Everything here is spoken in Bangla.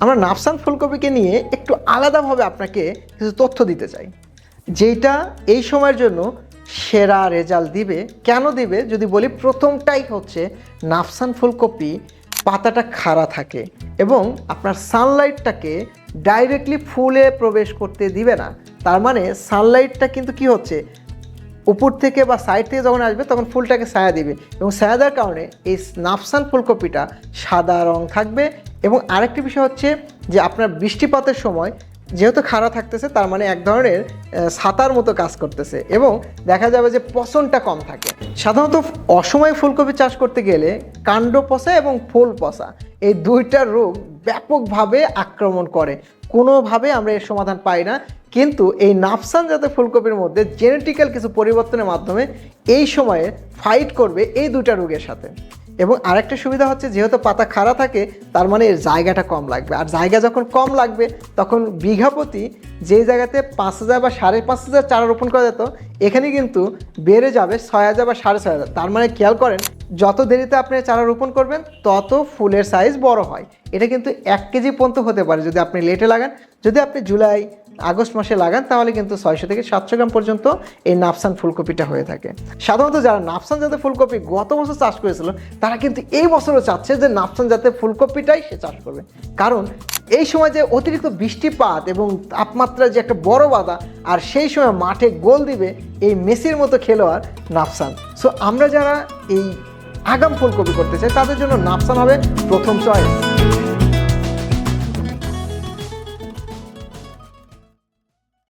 আমরা নাফসান ফুলকপিকে নিয়ে একটু আলাদাভাবে আপনাকে কিছু তথ্য দিতে চাই। যেটা এই সময়ের জন্য সেরা রেজাল্ট দিবে। কেন দিবে? যদি বলি প্রথমটাই হচ্ছে নাফসান ফুলকপি পাতাটা খাড়া থাকে এবং আপনার সানলাইটটাকে ডাইরেক্টলি ফুলে প্রবেশ করতে দিবে না। তার মানে সানলাইটটা কিন্তু কি হচ্ছে? উপর থেকে বা সাইড থেকে যখন আসবে তখন ফুলটাকে ছায়া দিবে এবং ছায়া দেওয়ার কারণে এই নাফসান ফুলকপিটা সাদা রং থাকবে এবং আরেকটি বিষয় হচ্ছে যে আপনার বৃষ্টিপাতের সময় যেহেতু খাড়া থাকতেছে, তার মানে এক ধরনের ছাতার মতো কাজ করতেছে এবং দেখা যাবে যে পচনটা কম থাকে। সাধারণত অসময়ে ফুলকপি চাষ করতে গেলে কাণ্ড পচা এবং ফুল পচা এই দুইটা রোগ ব্যাপকভাবে আক্রমণ করে। কোনোভাবে আমরা এর সমাধান পাই না, কিন্তু এই নাফসান জাতের ফুলকপির মধ্যে জেনেটিক্যাল কিছু পরিবর্তনের মাধ্যমে এই সময়ে ফাইট করবে এই দুটা রোগের সাথে। এবং আরেকটা সুবিধা হচ্ছে যেহেতু পাতা খাড়া থাকে, তার মানে জায়গাটা কম লাগবে। আর জায়গা যখন কম লাগবে, তখন বিঘা প্রতি যেই জায়গাতে পাঁচ হাজার বা সাড়ে পাঁচ হাজার চারা রোপণ করা যেত, এখানে কিন্তু বেড়ে যাবে ছয় হাজার বা সাড়ে ছয় হাজার। তার মানে খেয়াল করেন, যত দেরিতে আপনি চারা রোপণ করবেন, তত ফুলের সাইজ বড় হয়। এটা কিন্তু এক কেজি পর্যন্ত হতে পারে যদি আপনি লেটে লাগান। যদি আপনি জুলাই আগস্ট মাসে লাগান, তাহলে কিন্তু ছয়শো থেকে সাতশো গ্রাম পর্যন্ত এই নাফসান ফুলকপিটা হয়ে থাকে। সাধারণত যারা নাফসান জাতের ফুলকপি গত বছর চাষ করেছিল, তারা কিন্তু এই বছরও চাচ্ছে যে নাফসান জাতের ফুলকপিটাই সে চাষ করবে। কারণ এই সময় যে অতিরিক্ত বৃষ্টিপাত এবং তাপমাত্রার যে একটা বড় বাধা, আর সেই সময় মাঠে গোল দিবে এই মেসির মতো খেলোয়াড় নাফসান। সো আমরা যারা এই আগাম ফুলকপি করতে চাই, তাদের জন্য নাফসান হবে প্রথম চয়েস